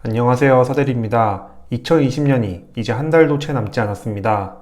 안녕하세요. 서대리입니다. 2020년이 이제 한 달도 채 남지 않았습니다.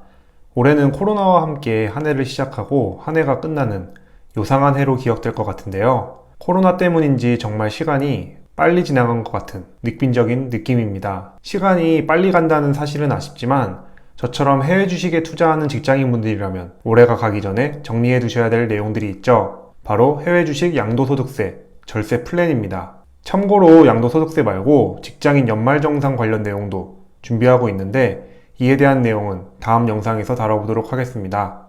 올해는 코로나와 함께 한 해를 시작하고 한 해가 끝나는 요상한 해로 기억될 것 같은데요. 코로나 때문인지 정말 시간이 빨리 지나간 것 같은 늑빈적인 느낌입니다. 시간이 빨리 간다는 사실은 아쉽지만 저처럼 해외 주식에 투자하는 직장인분들이라면 올해가 가기 전에 정리해 두셔야 될 내용들이 있죠. 바로 해외 주식 양도소득세, 절세 플랜입니다. 참고로 양도소득세 말고 직장인 연말정산 관련 내용도 준비하고 있는데 이에 대한 내용은 다음 영상에서 다뤄보도록 하겠습니다.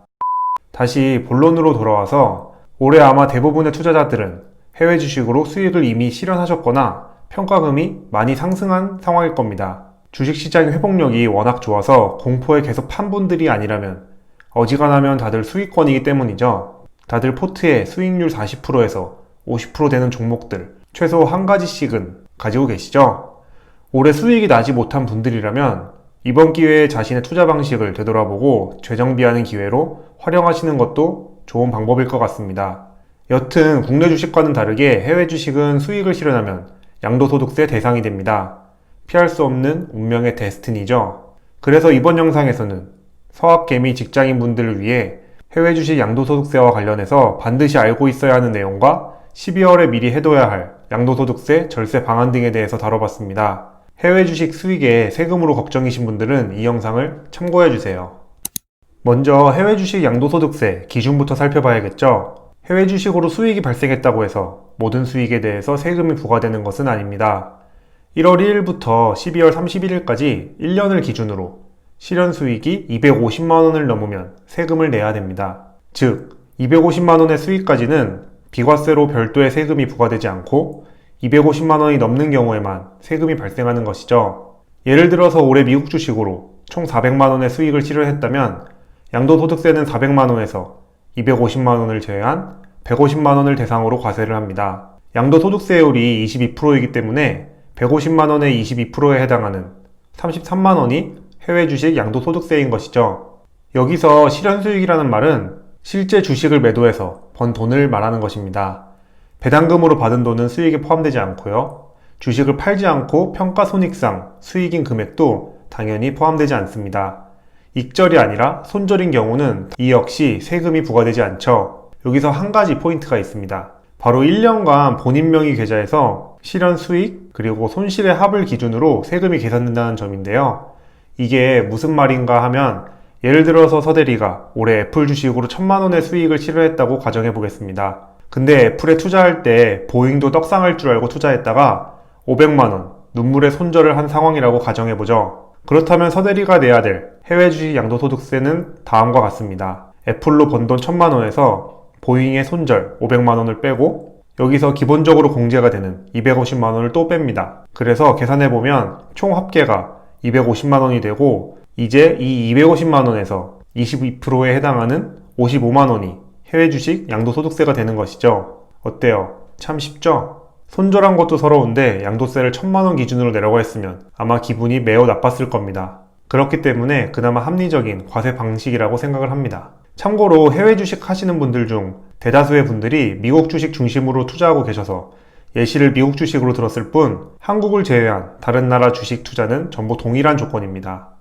다시 본론으로 돌아와서 올해 아마 대부분의 투자자들은 해외 주식으로 수익을 이미 실현하셨거나 평가금이 많이 상승한 상황일 겁니다. 주식시장의 회복력이 워낙 좋아서 공포에 계속 판 분들이 아니라면 어지간하면 다들 수익권이기 때문이죠. 다들 포트에 수익률 40%에서 50% 되는 종목들 최소 한 가지씩은 가지고 계시죠? 올해 수익이 나지 못한 분들이라면 이번 기회에 자신의 투자 방식을 되돌아보고 재정비하는 기회로 활용하시는 것도 좋은 방법일 것 같습니다. 여튼 국내 주식과는 다르게 해외 주식은 수익을 실현하면 양도소득세 대상이 됩니다. 피할 수 없는 운명의 데스티니죠. 그래서 이번 영상에서는 서학개미 직장인분들을 위해 해외 주식 양도소득세와 관련해서 반드시 알고 있어야 하는 내용과 12월에 미리 해둬야 할 양도소득세 절세 방안 등에 대해서 다뤄봤습니다. 해외 주식 수익에 세금으로 걱정이신 분들은 이 영상을 참고해 주세요. 먼저 해외 주식 양도소득세 기준부터 살펴봐야겠죠. 해외 주식으로 수익이 발생했다고 해서 모든 수익에 대해서 세금이 부과되는 것은 아닙니다. 1월 1일부터 12월 31일까지 1년을 기준으로 실현 수익이 250만 원을 넘으면 세금을 내야 됩니다. 즉, 250만 원의 수익까지는 비과세로 별도의 세금이 부과되지 않고 250만 원이 넘는 경우에만 세금이 발생하는 것이죠. 예를 들어서 올해 미국 주식으로 총 400만 원의 수익을 실현했다면 양도소득세는 400만 원에서 250만 원을 제외한 150만 원을 대상으로 과세를 합니다. 양도소득세율이 22%이기 때문에 150만 원의 22%에 해당하는 33만 원이 해외 주식 양도소득세인 것이죠. 여기서 실현 수익이라는 말은 실제 주식을 매도해서 번 돈을 말하는 것입니다. 배당금으로 받은 돈은 수익에 포함되지 않고요. 주식을 팔지 않고 평가 손익상 수익인 금액도 당연히 포함되지 않습니다. 익절이 아니라 손절인 경우는 이 역시 세금이 부과되지 않죠. 여기서 한 가지 포인트가 있습니다. 바로 1년간 본인 명의 계좌에서 실현 수익 그리고 손실의 합을 기준으로 세금이 계산된다는 점인데요. 이게 무슨 말인가 하면 예를 들어서 서대리가 올해 애플 주식으로 천만 원의 수익을 실현했다고 가정해 보겠습니다. 근데 애플에 투자할 때 보잉도 떡상할 줄 알고 투자했다가 500만 원 눈물의 손절을 한 상황이라고 가정해 보죠. 그렇다면 서대리가 내야 될 해외 주식 양도소득세는 다음과 같습니다. 애플로 번 돈 천만 원에서 보잉의 손절 500만 원을 빼고 여기서 기본적으로 공제가 되는 250만 원을 또 뺍니다. 그래서 계산해 보면 총 합계가 250만 원이 되고 이제 이 250만 원에서 22%에 해당하는 55만 원이 해외 주식 양도소득세가 되는 것이죠. 어때요? 참 쉽죠? 손절한 것도 서러운데 양도세를 천만 원 기준으로 내라고 했으면 아마 기분이 매우 나빴을 겁니다. 그렇기 때문에 그나마 합리적인 과세 방식이라고 생각을 합니다. 참고로 해외 주식 하시는 분들 중 대다수의 분들이 미국 주식 중심으로 투자하고 계셔서 예시를 미국 주식으로 들었을 뿐 한국을 제외한 다른 나라 주식 투자는 전부 동일한 조건입니다.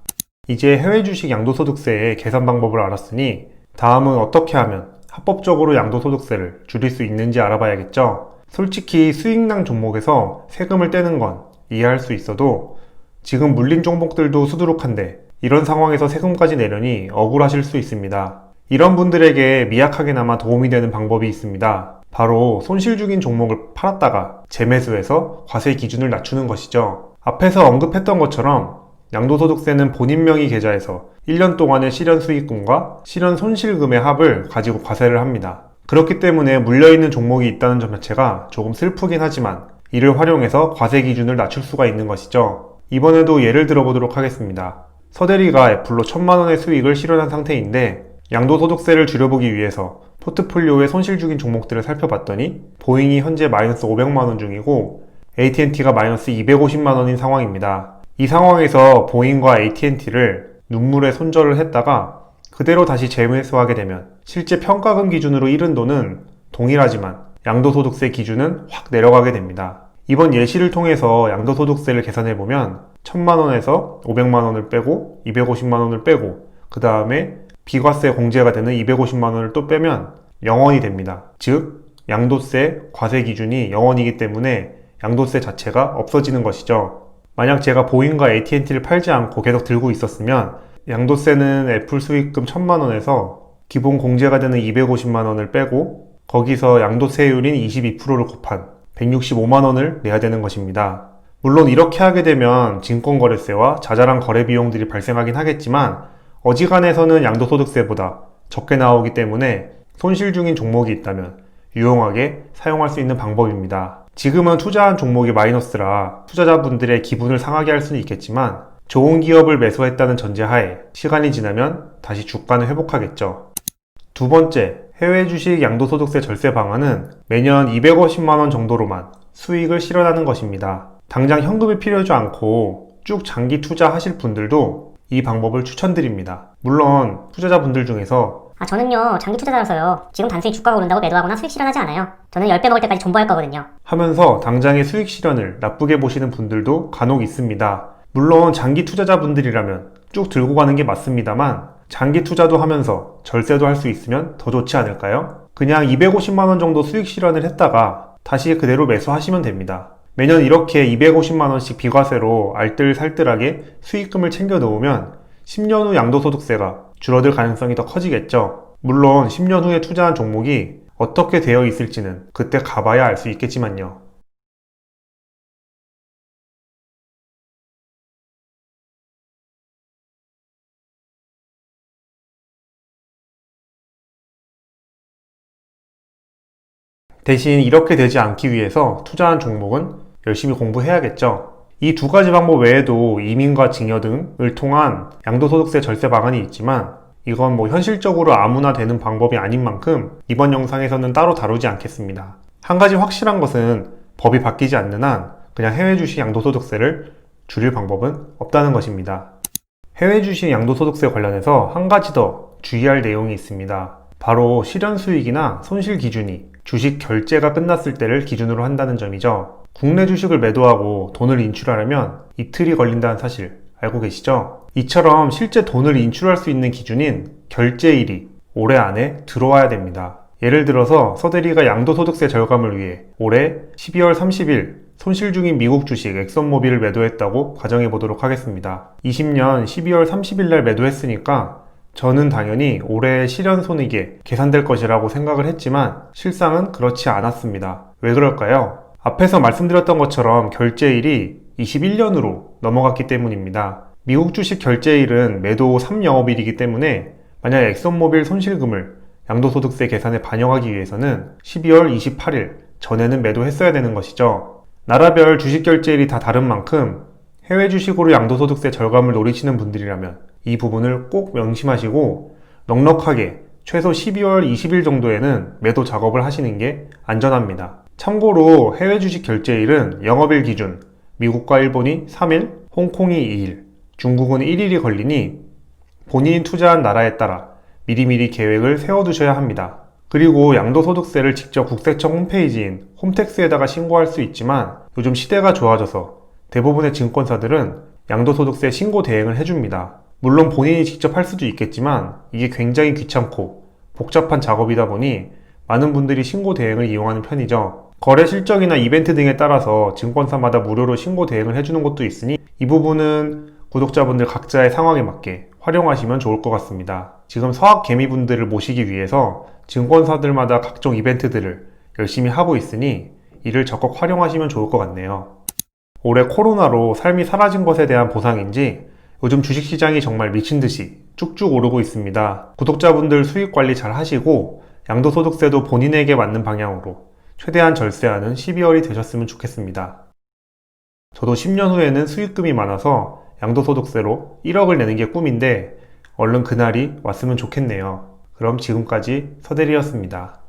이제 해외 주식 양도소득세의 계산 방법을 알았으니 다음은 어떻게 하면 합법적으로 양도소득세를 줄일 수 있는지 알아봐야겠죠? 솔직히 수익난 종목에서 세금을 떼는 건 이해할 수 있어도 지금 물린 종목들도 수두룩한데 이런 상황에서 세금까지 내려니 억울하실 수 있습니다. 이런 분들에게 미약하게나마 도움이 되는 방법이 있습니다. 바로 손실 중인 종목을 팔았다가 재매수해서 과세 기준을 낮추는 것이죠. 앞에서 언급했던 것처럼 양도소득세는 본인 명의 계좌에서 1년 동안의 실현 수익금과 실현 손실금의 합을 가지고 과세를 합니다. 그렇기 때문에 물려있는 종목이 있다는 점 자체가 조금 슬프긴 하지만 이를 활용해서 과세 기준을 낮출 수가 있는 것이죠. 이번에도 예를 들어보도록 하겠습니다. 서대리가 애플로 천만 원의 수익을 실현한 상태인데 양도소득세를 줄여보기 위해서 포트폴리오의 손실 중인 종목들을 살펴봤더니 보잉이 현재 마이너스 500만 원 중이고 AT&T가 마이너스 250만 원인 상황입니다. 이 상황에서 보잉과 AT&T를 눈물에 손절을 했다가 그대로 다시 재매수하게 되면 실제 평가금 기준으로 잃은 돈은 동일하지만 양도소득세 기준은 확 내려가게 됩니다. 이번 예시를 통해서 양도소득세를 계산해 보면 1000만원에서 500만원을 빼고 250만원을 빼고 그 다음에 비과세 공제가 되는 250만원을 또 빼면 0원이 됩니다. 즉 양도세 과세 기준이 0원이기 때문에 양도세 자체가 없어지는 것이죠. 만약 제가 보잉과 AT&T를 팔지 않고 계속 들고 있었으면 양도세는 애플 수익금 1000만 원에서 기본 공제가 되는 250만 원을 빼고 거기서 양도세율인 22%를 곱한 165만 원을 내야 되는 것입니다. 물론 이렇게 하게 되면 증권거래세와 자잘한 거래 비용들이 발생하긴 하겠지만 어지간해서는 양도소득세보다 적게 나오기 때문에 손실 중인 종목이 있다면 유용하게 사용할 수 있는 방법입니다. 지금은 투자한 종목이 마이너스라 투자자분들의 기분을 상하게 할 수는 있겠지만 좋은 기업을 매수했다는 전제하에 시간이 지나면 다시 주가는 회복하겠죠. 두 번째, 해외 주식 양도소득세 절세 방안은 매년 250만원 정도로만 수익을 실현하는 것입니다. 당장 현금이 필요하지 않고 쭉 장기 투자하실 분들도 이 방법을 추천드립니다. 물론 투자자분들 중에서 아, 저는요, 장기 투자자라서요. 지금 단순히 주가가 오른다고 매도하거나 수익 실현하지 않아요. 저는 10배 먹을 때까지 존버할 거거든요. 하면서 당장의 수익 실현을 나쁘게 보시는 분들도 간혹 있습니다. 물론 장기 투자자분들이라면 쭉 들고 가는 게 맞습니다만 장기 투자도 하면서 절세도 할 수 있으면 더 좋지 않을까요? 그냥 250만원 정도 수익 실현을 했다가 다시 그대로 매수하시면 됩니다. 매년 이렇게 250만원씩 비과세로 알뜰살뜰하게 수익금을 챙겨 놓으면 10년 후 양도소득세가 줄어들 가능성이 더 커지겠죠. 물론 10년 후에 투자한 종목이 어떻게 되어 있을지는 그때 가봐야 알 수 있겠지만요. 대신 이렇게 되지 않기 위해서 투자한 종목은 열심히 공부해야겠죠. 이 두 가지 방법 외에도 이민과 증여 등을 통한 양도소득세 절세 방안이 있지만 이건 뭐 현실적으로 아무나 되는 방법이 아닌 만큼 이번 영상에서는 따로 다루지 않겠습니다. 한 가지 확실한 것은 법이 바뀌지 않는 한 그냥 해외 주식 양도소득세를 줄일 방법은 없다는 것입니다. 해외 주식 양도소득세 관련해서 한 가지 더 주의할 내용이 있습니다. 바로 실현 수익이나 손실 기준이 주식 결제가 끝났을 때를 기준으로 한다는 점이죠. 국내 주식을 매도하고 돈을 인출하려면 이틀이 걸린다는 사실 알고 계시죠? 이처럼 실제 돈을 인출할 수 있는 기준인 결제일이 올해 안에 들어와야 됩니다. 예를 들어서 서대리가 양도소득세 절감을 위해 올해 12월 30일 손실 중인 미국 주식 엑선모빌을 매도했다고 가정해 보도록 하겠습니다. 20년 12월 30일 날 매도했으니까 저는 당연히 올해의 실현 손익에 계산될 것이라고 생각을 했지만 실상은 그렇지 않았습니다. 왜 그럴까요? 앞에서 말씀드렸던 것처럼 결제일이 21년으로 넘어갔기 때문입니다. 미국 주식 결제일은 매도 3영업일이기 때문에 만약 엑선모빌 손실금을 양도소득세 계산에 반영하기 위해서는 12월 28일 전에는 매도했어야 되는 것이죠. 나라별 주식 결제일이 다 다른 만큼 해외 주식으로 양도소득세 절감을 노리시는 분들이라면 이 부분을 꼭 명심하시고 넉넉하게 최소 12월 20일 정도에는 매도 작업을 하시는 게 안전합니다. 참고로 해외 주식 결제일은 영업일 기준 미국과 일본이 3일, 홍콩이 2일, 중국은 1일이 걸리니 본인이 투자한 나라에 따라 미리미리 계획을 세워두셔야 합니다. 그리고 양도소득세를 직접 국세청 홈페이지인 홈택스에다가 신고할 수 있지만 요즘 시대가 좋아져서 대부분의 증권사들은 양도소득세 신고 대행을 해줍니다. 물론 본인이 직접 할 수도 있겠지만 이게 굉장히 귀찮고 복잡한 작업이다 보니 많은 분들이 신고 대행을 이용하는 편이죠. 거래 실적이나 이벤트 등에 따라서 증권사마다 무료로 신고 대행을 해주는 것도 있으니 이 부분은 구독자분들 각자의 상황에 맞게 활용하시면 좋을 것 같습니다. 지금 서학 개미분들을 모시기 위해서 증권사들마다 각종 이벤트들을 열심히 하고 있으니 이를 적극 활용하시면 좋을 것 같네요. 올해 코로나로 삶이 사라진 것에 대한 보상인지 요즘 주식시장이 정말 미친 듯이 쭉쭉 오르고 있습니다. 구독자분들 수익 관리 잘 하시고 양도소득세도 본인에게 맞는 방향으로 최대한 절세하는 12월이 되셨으면 좋겠습니다. 저도 10년 후에는 수익금이 많아서 양도소득세로 1억을 내는 게 꿈인데 얼른 그날이 왔으면 좋겠네요. 그럼 지금까지 서대리였습니다.